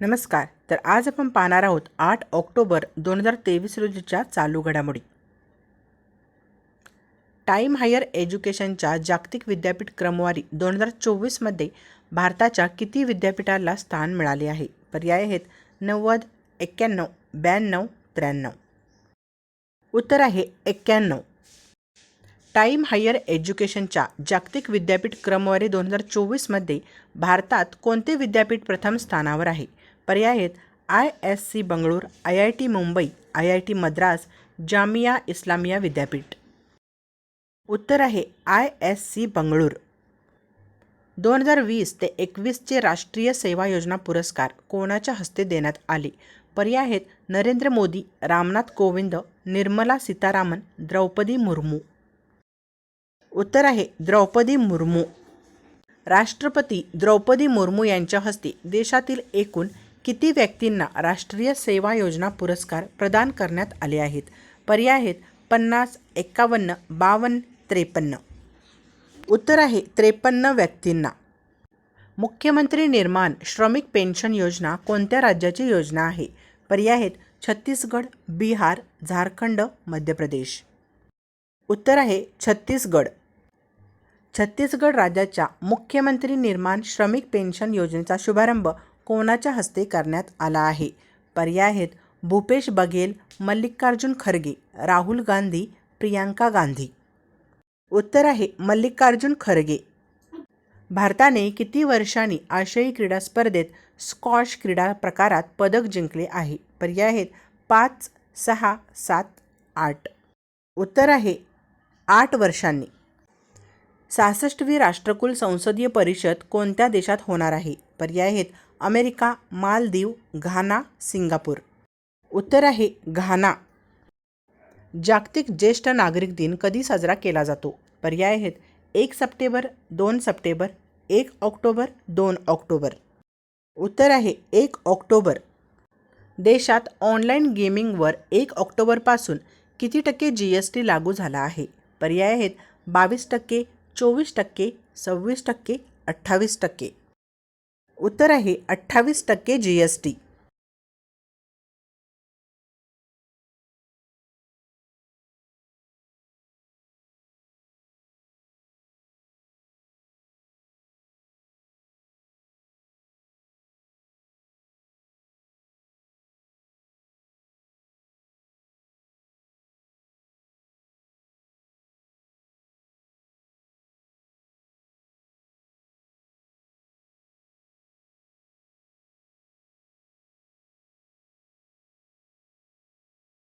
नमस्कार. तर आज आपण पाहणार आहोत आठ ऑक्टोबर दोन हजार तेवीस रोजीच्या चालू घडामोडी. टाईम हायर एज्युकेशनच्या जागतिक विद्यापीठ क्रमवारी दोन हजार चोवीसमध्ये भारताच्या किती विद्यापीठाला स्थान मिळाले आहे? पर्याय आहेत नव्वद एक्क्याण्णव ब्याण्णव त्र्याण्णव. उत्तर आहे एक्क्याण्णव. टाईम हायर एज्युकेशनच्या जागतिक विद्यापीठ क्रमवारी दोन हजार चोवीसमध्ये भारतात कोणते विद्यापीठ प्रथम स्थानावर आहे? पर्याय आहेत. I S C Bengaluru I I T Mumbai I I T Madras Jamia Islamia विद्यापीठ. उत्तर आहे आय एस सी बंगळूर. दोन हजार वीस ते एकवीसचे राष्ट्रीय सेवा योजना पुरस्कार कोणाच्या हस्ते देण्यात आले? पर्याय आहेत नरेंद्र मोदी रामनाथ कोविंद निर्मला सीतारामन द्रौपदी मुर्मू. उत्तर आहे द्रौपदी मुर्मू. राष्ट्रपती द्रौपदी मुर्मू यांच्या हस्ते देशातील एकूण किती व्यक्तींना राष्ट्रीय सेवा योजना पुरस्कार प्रदान करण्यात आले आहेत? पर्याय आहेत पन्नास एक्कावन्न बावन्न त्रेपन्न. उत्तर आहे त्रेपन्न व्यक्तींना. मुख्यमंत्री निर्माण श्रमिक पेन्शन योजना कोणत्या राज्याची योजना आहे? पर्याय आहेत छत्तीसगड बिहार झारखंड मध्य प्रदेश. उत्तर आहे छत्तीसगड. छत्तीसगड राज्याच्या मुख्यमंत्री निर्माण श्रमिक पेन्शन योजनेचा शुभारंभ कोणाच्या हस्ते करण्यात आला आहे? पर्याय आहेत भूपेश बघेल मल्लिकार्जुन खरगे राहुल गांधी प्रियांका गांधी. उत्तर आहे मल्लिकार्जुन खरगे. भारताने किती वर्षांनी आशियाई क्रीडा स्पर्धेत स्कॉश क्रीडा प्रकारात पदक जिंकले आहे? पर्याय आहेत पाच सहा सात आठ. उत्तर आहे आठ वर्षांनी. सहासष्टवी राष्ट्रकुल संसदीय परिषद कोणत्या देशात होणार आहे? पर्याय आहेत अमेरिका मालदीव घाना सिंगापूर. उत्तर आहे घाना. जागतिक ज्येष्ठ नागरिक दिन कधी साजरा केला जातो? पर्याय आहेत एक सप्टेंबर दोन सप्टेंबर एक ऑक्टोबर दोन ऑक्टोबर. उत्तर आहे एक ऑक्टोबर. देशात ऑनलाईन गेमिंगवर एक ऑक्टोबरपासून किती टक्के जी एस टी लागू झाला आहे? पर्याय आहेत बावीस टक्के चोवीस टक्के सव्वीस टक्के अठ्ठावीस टक्के. उत्तर आहे अठ्ठावीस टक्के जी एस टी